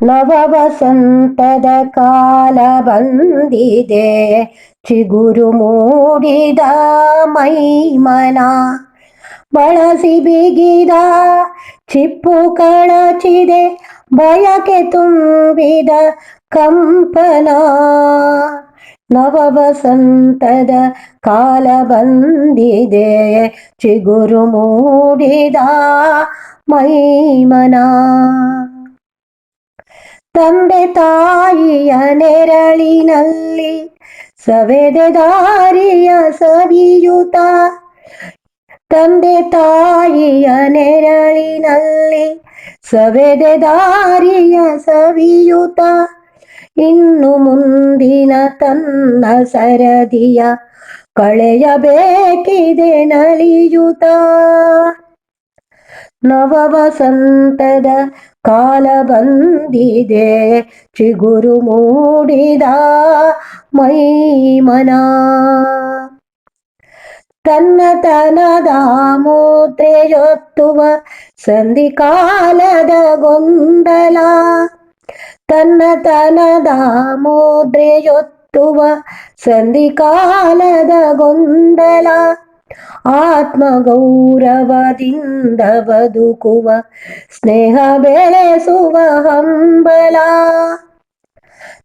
ನವ ವಸಂತದ ಕಾಲ ಬಂದಿದೆ ಚಿಗುರು ಮೂಡಿದ ಮೈಮನ ಬಳಸಿ ಬಿಗಿದ ಚಿಪ್ಪು ಕಳಚಿದೆ ಬಯಕೆ ತುಂಬಿದ ಕಂಪನ ನವ ವಸಂತದ ಕಾಲ ಬಂದಿದೆ ಚಿಗುರು ಮೂಡಿದ ಮೈಮನ ತಂದೆ ತಾಯಿಯ ನೆರಳಿನಲ್ಲಿ ಸವೆದೆ ದಾರಿಯ ಸವಿಯುತ. ತಂದೆ ತಾಯಿಯ ನೆರಳಿನಲ್ಲಿ ಸವೆದೆ ದಾರಿಯ ಸವಿಯುತ. ಇನ್ನು ಮುಂದಿನ ತನ್ನ ಸರದಿಯ ಕಳೆಯಬೇಕಿದೆ ನಲಿಯುತ. ನವ ವಸಂತದ ಕಾಲ ಬಂದಿದೆ. ಚಿಗುರು ಮೂಡಿದ ಮೈಮನ. ತನ್ನತನದ ಮುದ್ರೆಯೊತ್ತುವ ಸಂಧಿಕಾಲದ ಗೊಂದಲ. ತನ್ನತನದ ಮುದ್ರೆಯೊತ್ತುವ ಸಂಧಿಕಾಲದ ಗೊಂದಲ. ಆತ್ಮಗೌರವದಿಂದ ಬದುಕುವ ಸ್ನೇಹ ಬೆಳೆಸುವ ಹಂಬಲ.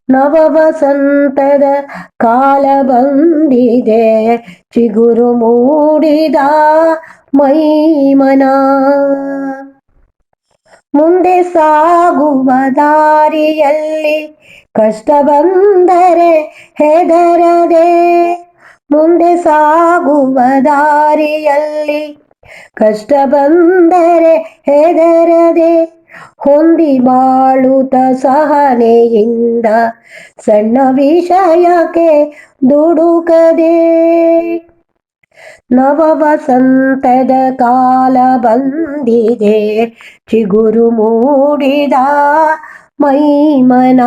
ನವ ವಸಂತದ ಕಾಲ ಬಂದಿದೆ, ಚಿಗುರು ಮೂಡಿದ ಮೈಮನ. ಮುಂದೆ ಸಾಗುವ ದಾರಿಯಲ್ಲಿ ಕಷ್ಟ ಬಂದರೆ ಹೆದರದೆ. ಮುಂದೆ ಸಾಗುವ ದಾರಿಯಲ್ಲಿ ಕಷ್ಟ ಬಂದರೆ ಹೆದರದೆ ಹೊಂದಿ ಬಾಳುತ್ತ ಸಹನೆಯಿಂದ ಸಣ್ಣ ವಿಷಯಕ್ಕೆ ದುಡುಕದೆ. ನವ ವಸಂತದ ಕಾಲ ಬಂದಿದೆ, ಚಿಗುರು ಮೂಡಿದ ಮೈಮನ.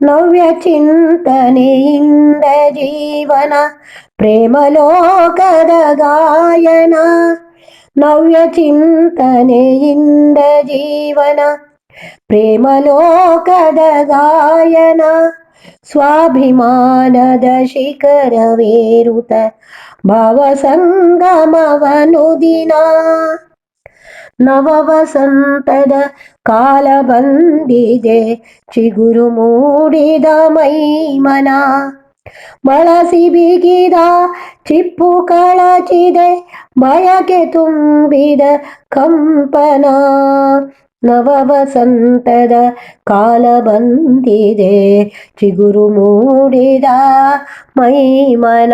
ನವ್ಯ ಚಿಂತನೆಯಿಂದ ಜೀವನ ಪ್ರೇಮಲೋಕದ ಗಾಯನ ನವ್ಯ ಚಿಂತನೆಯಿಂದ ಜೀವನ ಪ್ರೇಮಲೋಕದ ಗಾಯನ ಸ್ವಾಭಿಮಾನದ ಶಿಖರವೇರುತ ಭಾವಸಂಗಮವನು ದಿನ ನವ ವಸಂತದ ಕಾಲ ಬಂದಿದೆ ಚಿಗುರು ಮೂಡಿದ ಮೈಮನ. ಬಳಸಿ ಬಿಗಿದ ಚಿಪ್ಪು ಕಳಚಿದೆ ಬಯಕೆ ತುಂಬಿದ ಕಂಪನ. ನವವಸಂತದ ಕಾಲ ಬಂದಿದೆ ಚಿಗುರು ಮೂಡಿದ ಮೈಮನ.